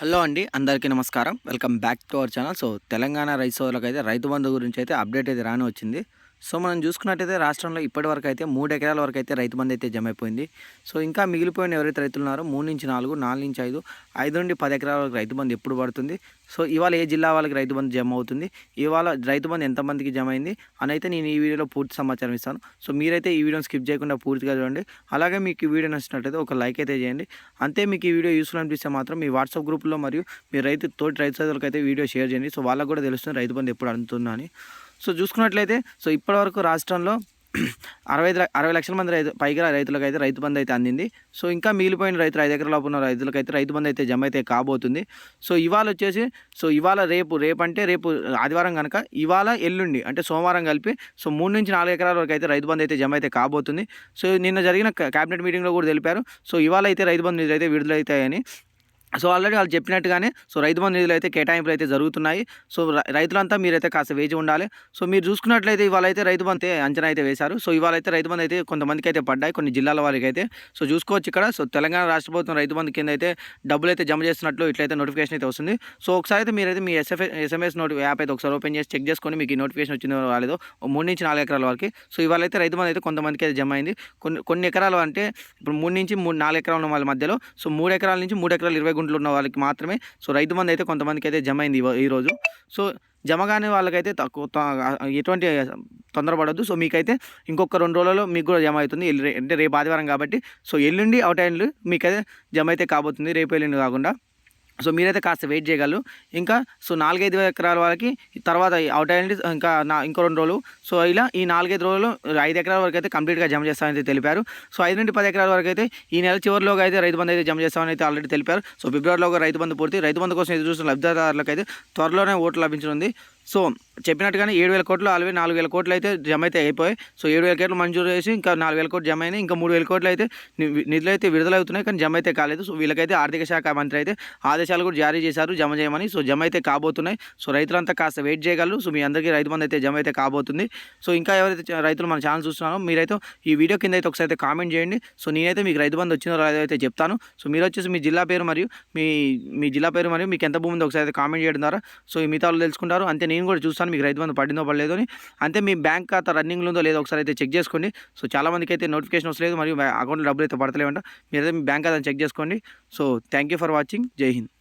Hello అండి అందరికీ నమస్కారం. Welcome back to our channel. So Telangana రైతు సోదరులకు అయితే రైతు బంధు గురించి అయితే అప్డేట్ అయితే రాని వచ్చింది. సో మనం చూసుకున్నట్టయితే రాష్ట్రంలో ఇప్పటి వరకు అయితే మూడు ఎకరాల వరకు అయితే రైతు బంధు అయితే జమ అయిపోయింది. సో ఇంకా మిగిలిపోయిన ఎవరైతే రైతులు ఉన్నారో మూడు నుంచి నాలుగు నాలుగు నుంచి ఐదు ఐదు నుండి పది ఎకరాల వరకు రైతు బంధు ఎప్పుడు పడుతుంది? సో ఇవాళ ఏ జిల్లా వాళ్ళకి రైతు బంధు జమ అవుతుంది? ఇవాళ రైతు బంధు ఎంతమందికి జమ అయింది? అని అయితే నేను ఈ వీడియోలో పూర్తి సమాచారం ఇస్తాను. సో మీరైతే ఈ వీడియోని స్కిప్ చేయకుండా పూర్తిగా చూడండి. అలాగే మీకు ఈ వీడియో నచ్చినట్లయితే ఒక లైక్ అయితే చేయండి. అంతే మీకు ఈ వీడియో యూస్ఫుల్ అనిపిస్తే మాత్రం మీ వాట్సాప్ గ్రూప్లో మరియు మీ రైతు తోటి రైతు సోదరులకు అయితే వీడియో షేర్ చేయండి. సో వాళ్ళకు కూడా తెలుస్తుంది రైతు బంధు ఎప్పుడు అడుగుతున్నాను సో చూసుకున్నట్లయితే సో ఇప్పటివరకు రాష్ట్రంలో అరవై అరవై లక్షల మంది రైతు పైగా రైతులకు అయితే రైతు బంధు అయితే అందింది. సో ఇంకా మిగిలిపోయిన రైతులు ఐదు ఎకరాల లోపు ఉన్న రైతులకు అయితే రైతు బంధు అయితే జమ అయితే కాబోతుంది. సో ఇవాళ వచ్చేసి సో ఇవాళ రేపు రేపు అంటే రేపు ఆదివారం కనుక ఇవాళ ఎల్లుండి అంటే సోమవారం కలిపి సో మూడు నుంచి నాలుగు ఎకరాల వరకు అయితే రైతు బంధు అయితే జమ అయితే కాబోతుంది. సో నిన్న జరిగిన క్యాబినెట్ మీటింగ్లో కూడా తెలిపారు. సో ఇవాళ అయితే రైతు బంధు నిధులు అయితే విడుదలవుతాయని సో ఆల్రెడీ వాళ్ళు చెప్పినట్టుగానే సో రైతు బంధు నిధులు అయితే కేటాయింపులు అయితే జరుగుతున్నాయి. సో రైతులంతా మీరైతే కాస్త వేచి ఉండాలి. సో మీరు చూసుకున్నట్లయితే ఇవాళ అయితే రైతు బంధు అంచనా అయితే వేశారు. సో ఇవాళ అయితే రైతు బంధు అయితే కొంతమందికి అయితే పడ్డాయి కొన్ని జిల్లాల వారికి అయితే సో చూసుకోవచ్చు ఇక్కడ. సో తెలంగాణ రాష్ట్ర ప్రభుత్వం రైతు బంధు కింద అయితే డబ్బులు అయితే జమ చేస్తున్నట్లు ఇట్లయితే నోటిఫికేషన్ అయితే వస్తుంది. సో ఒకసారి అయితే మీరైతే మీ ఎస్ఎఫ్ ఎస్ఎంఎస్ నోటి యాప్ అయితే ఒకసారి ఓపెన్ చేసి చెక్ చేసుకొని మీకు ఈ నోటిఫికేషన్ వచ్చిందో రాలేదో మూడు నుంచి నాలుగు ఎకరాల వరకు. సో ఇవాళ అయితే రైతు బంధు అయితే కొంతమందికి అయితే జమ అయింది. కొన్ని కొన్ని ఎకరాలు అంటే ఇప్పుడు మూడు నుంచి మూడు నాలుగు ఎకరాలు ఉన్న వాళ్ళ మధ్యలో సో మూడు ఎకరాల నుంచి మూడు ఎకరాలు ఇరవై అకౌంట్లు ఉన్న వాళ్ళకి మాత్రమే. సో రైతు బంధు అయితే కొంతమందికి అయితే జమ అయింది ఈరోజు సో జమ కాని వాళ్ళకైతే తక్కువ ఎటువంటి తొందరపడద్దు. సో మీకైతే ఇంకొక రెండు రోజులలో మీకు కూడా జమ అవుతుంది. ఎల్లు- అంటే రేపు ఆదివారం కాబట్టి. సో ఎల్లుండి అవుట్ అయిన మీకైతే జమ అయితే కాబోతుంది. రేపు ఎల్లుండి కాకుండా. సో మీరైతే కాస్త వెయిట్ చేయగలరు. ఇంకా సో నాలుగైదు ఎకరాల వరకు తర్వాత అవుట్ అయ్యండి ఇంకా నా ఇంకో రెండు రోజులు. సో ఇలా ఈ నాలుగైదు రోజులు ఐదు ఎకరాల వరకు అయితే కంప్లీట్గా జమ చేస్తామని తెలిపారు. సో ఐదు నుండి పది ఎకరాల వరకు అయితే ఈ నెల చివరిలోగా అయితే రైతు బంధు అయితే జమ చేస్తామని అయితే ఆల్రెడీ తెలిపారు. సో ఫిబ్రవరిలో రైతు బంధు పూర్తి. రైతు బంధు కోసం ఎదురు చూస్తున్న లబ్ధిదారులకు అయితే త్వరలోనే ఓట్లు లభించనుంది. సో చెప్పినట్టుగానే ఏడు వేల కోట్లు ఆల్రెడీ నాలుగు వేల కోట్లు అయితే జమ అయితే అయిపోయాయి. సో ఏడు వేల కోట్లు మంజూరు చేసి ఇంకా నాలుగు వేల కోట్లు జమ అయినాయి. ఇంకా మూడు వేల కోట్లు అయితే నిధులు అయితే విడుదలవుతున్నాయి కానీ జమ అయితే కాలేదు. సో వీళ్ళకైతే ఆర్థిక శాఖ మంత్రి అయితే ఆదేశాలు కూడా జారీ చేశారు. జమ చేయమని. సో జమ అయితే కాబోతున్నాయి. సో రైతులంతా కాస్త వెయిట్ చేయగలరు. సో మీ అందరికీ రైతు మంది అయితే జమ అయితే కాబోతుంది. సో ఇంకా ఎవరైతే రైతులు మన ఛానల్ చూస్తున్నారో మీరైతే ఈ వీడియో కింద అయితే ఒకసారి అయితే కామెంట్ చేయండి. సో నేనైతే మీకు రైతు బంధు వచ్చిందో రాదో అయితే చెప్తాను. సో మీరు వచ్చేసి మీ జిల్లా పేరు మరియు మీ మీ జిల్లా పేరు మరియు మీకు ఎంత భూమి ఉందో ఒకసారి అయితే కామెంట్ చేయడం ద్వారా. సో ఈ మిగతా వాళ్ళు తెలుసుకుంటారు. అంతే నేను కూడా చూస్తాను మీకు రైతు బంధు పడిందో పడలేదో అని. అంతే మీ బ్యాంక్ ఖాతా రన్నింగ్లో ఉందో లేదో ఒకసారి అయితే చెక్ చేసుకోండి. సో చాలా మందికి అయితే నోటిఫికేషన్ వస్తలేదు మరియు అకౌంట్లో డబ్బులు అయితే పడతలేవంట. మీరైతే మీ బ్యాంక్ ఖాతాను చెక్ చేసుకోండి. So thank you for watching. Jai Hind.